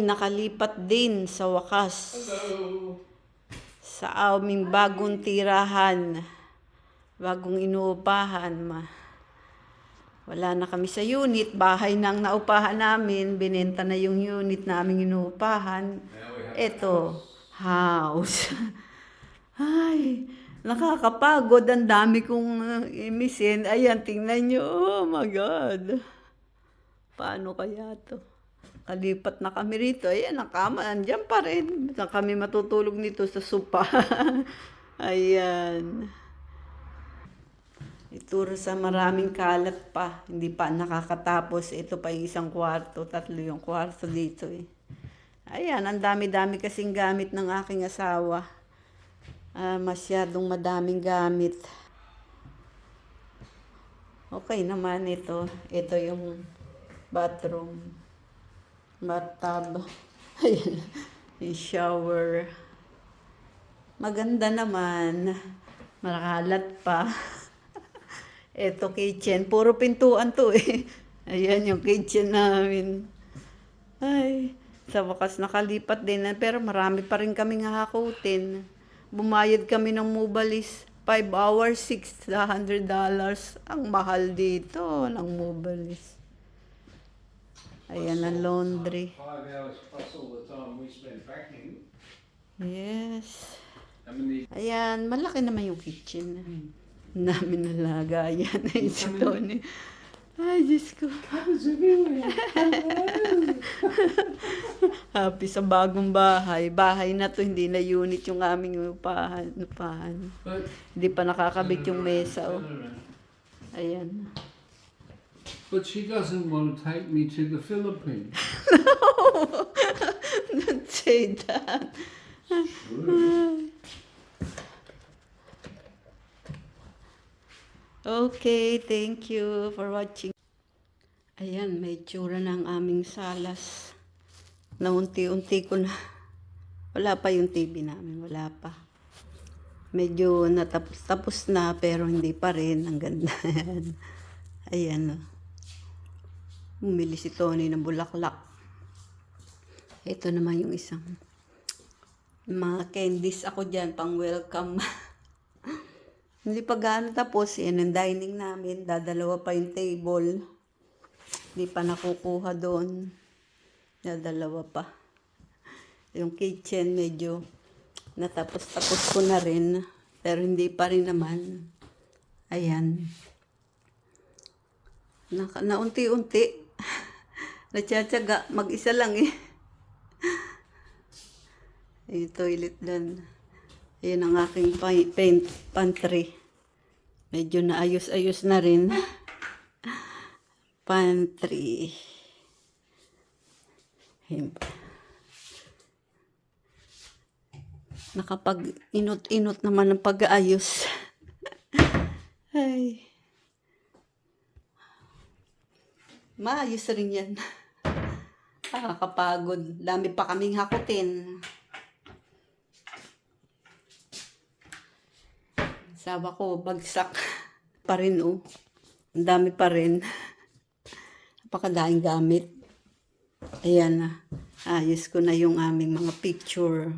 nakalipat din sa wakas Hello. sa aming bagong tirahan. Bagong inuupahan. Ma. Wala na kami sa unit. Bahay na ang naupahan namin. Binenta na yung unit namin inuupahan. Ito, house. Ay, nakakapagod. Ang dami kong uh, imisin. Ayan, tingnan nyo. Oh my God. Paano kaya to? Kalipat na kami rito. Ayan, ang kama. Andyan pa rin. Saan kami matutulog nito sa sopa. Ayan. Ituro sa maraming kalat pa. Hindi pa nakakatapos. Ito pa yung isang kwarto. Tatlo yung kwarto dito eh. Ayan, ang dami-dami kasing gamit ng aking asawa. Ah, masyadong madaming gamit. Okay naman ito. Ito yung bathroom. Bathtub. Ayan. Shower. Maganda naman. Marakalat pa. Ito kitchen. Puro pintuan to eh. Ayan yung kitchen namin. Ay, sa wakas nakalipat din. Pero marami pa rin kami hakutin. Bumayad kami ng mobalis. 5 hours, $600. Ang mahal dito ng mobalis. Ayan ang laundry. Yes. Ayan, malaki naman yung kitchen. Namin nalagayan. Ay, si Tony. Ay, Diyos ko. Happy sa bagong bahay. Bahay na to, hindi na unit yung aming upahan. upahan. Hindi pa nakakabit yung mesa. Oh. Ayan. But she doesn't want to take me to the Philippines. Don't say that. Okay, thank you for watching. Ayan, may tsura ng aming salas. Na unti-unti ko na. Wala pa yung TV namin, wala pa. Medyo natapos-tapos na pero hindi pa rin. Ang ganda yan. Ayan. oh. Bumili si Tony ng bulaklak. Ito naman yung isang mga candies ako dyan pang welcome. Hindi pa gaano tapos. Yan ang dining namin. Dadalawa pa yung table. Hindi pa nakukuha doon. Dadalawa pa. Yung kitchen medyo natapos-tapos ko na rin. Pero hindi pa rin naman. Ayan. Naka, naunti-unti. Natsatsaga. Mag-isa lang eh. Yung toilet doon. Ayan ang aking pa- paint pantry. Medyo naayos-ayos na rin. Pantry. Ayan pa. Nakapag inot-inot naman ng pag-aayos. Ay. Maayos rin yan. Nakakapagod. Dami pa kaming hakutin. Sawa ko, bagsak pa rin oh. Ang dami pa rin. Napakadaing gamit. Ayan na. Ayos ko na yung aming mga picture.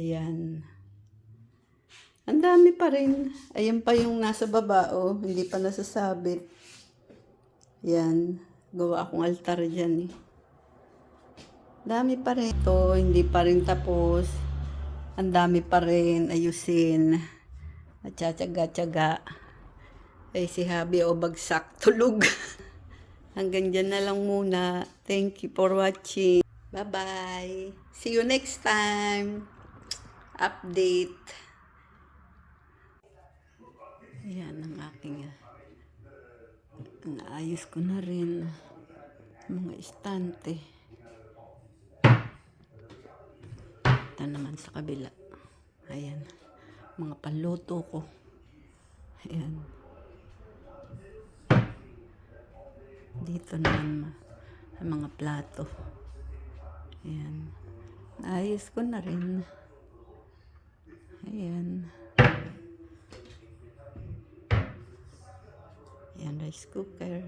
Ayan. Ang dami pa rin. Ayan pa yung nasa baba oh. Hindi pa nasasabit. Ayan. Gawa akong altar dyan eh. Dami pa rin. Ito, hindi pa rin tapos. Ang dami pa rin ayusin. At tsaga-tsaga. Ay si Habi o bagsak tulog. Hanggang dyan na lang muna. Thank you for watching. Bye-bye. See you next time. Update. Ayan ang aking naayos ko na rin mga istante. Ito naman sa kabila. Ayan. Mga panluto ko. Ayan. Dito naman ma- ang mga plato. Ayan. Ayos ko na rin. Ayan. Ayan, rice cooker.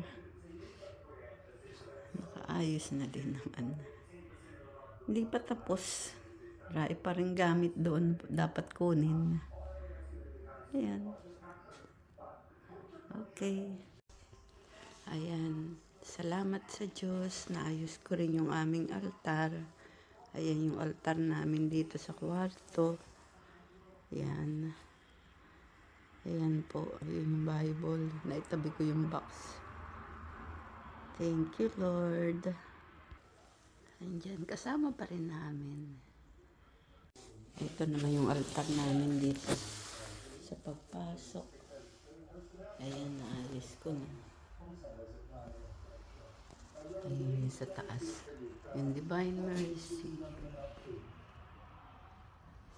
Nakaayos na din naman. Hindi pa tapos. Marami pa rin gamit doon. Dapat kunin. Ayan. Okay. Ayan. Salamat sa Diyos. Naayos ko rin yung aming altar. Ayan yung altar namin dito sa kwarto. Ayan. Ayan po. Ayan yung Bible. Naitabi ko yung box. Thank you, Lord. Andyan. Kasama pa rin namin. Ito naman yung altar namin dito. Sa pagpasok. Ayan, naayos ko na. Ayun sa taas. Yung Divine Mercy.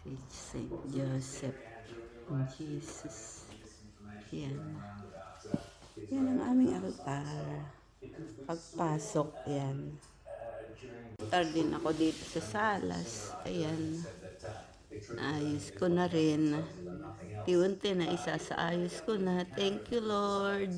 Si Saint Joseph. Jesus. Yan. Yan ang aming altar. Pagpasok, yan. Altar din ako dito sa salas. Ayan. Naayos ko na rin. Tiunti na isa sa ayos ko na. Thank you, Lord.